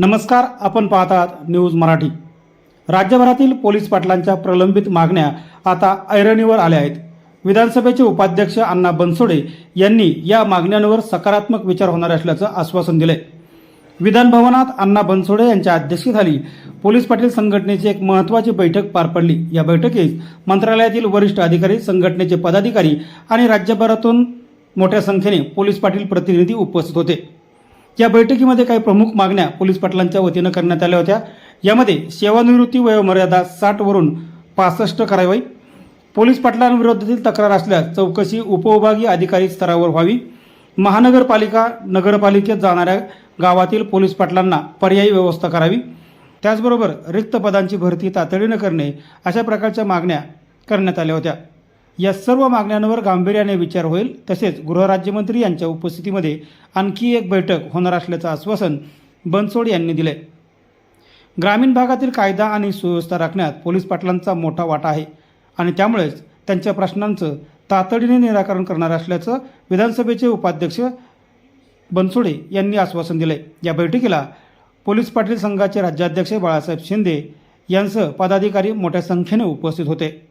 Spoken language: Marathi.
नमस्कार आपण पाहतात आहात न्यूज मराठी. राज्यभरातील पोलीस पाटलांच्या प्रलंबित मागण्या आता ऐरणीवर आल्या आहेत. विधानसभेचे उपाध्यक्ष अण्णा बनसोडे यांनी या मागण्यांवर सकारात्मक विचार होणार असल्याचं आश्वासन दिले विधानभवनात अण्णा बनसोडे यांच्या अध्यक्षतेखाली पोलीस पाटील संघटनेची एक महत्त्वाची बैठक पार पडली. या बैठकीत मंत्रालयातील वरिष्ठ अधिकारी संघटनेचे पदाधिकारी आणि राज्यभरातून मोठ्या संख्येने पोलीस पाटील प्रतिनिधी उपस्थित होते. या बैठकीमध्ये काही प्रमुख मागण्या पोलीस पाटलांच्या वतीनं करण्यात आल्या होत्या. यामध्ये सेवानिवृत्ती वयोमर्यादा साठवरून पासष्ट करावी. पोलीस पाटलांविरोधातील तक्रार असल्यास चौकशी उपविभागीय अधिकारी स्तरावर व्हावी. महानगरपालिका नगरपालिकेत जाणाऱ्या गावातील पोलीस पाटलांना पर्यायी व्यवस्था करावी. त्याचबरोबर रिक्त पदांची भरती तातडीनं करणे अशा प्रकारच्या मागण्या करण्यात आल्या होत्या. या सर्व मागण्यांवर गांभीर्याने विचार होईल तसेच गृहराज्यमंत्री यांच्या उपस्थितीमध्ये आणखी एक बैठक होणार असल्याचं आश्वासन बनसोड यांनी दिले ग्रामीण भागातील कायदा आणि सुव्यवस्था राखण्यात पोलीस पाटलांचा मोठा वाटा आहे आणि त्यामुळेच त्यांच्या प्रश्नांचं तातडीने निराकरण करणार असल्याचं विधानसभेचे उपाध्यक्ष बनसोडे यांनी आश्वासन दिले या बैठकीला पोलीस पाटील संघाचे राज्याध्यक्ष बाळासाहेब शिंदे यांसह पदाधिकारी मोठ्या संख्येने उपस्थित होते.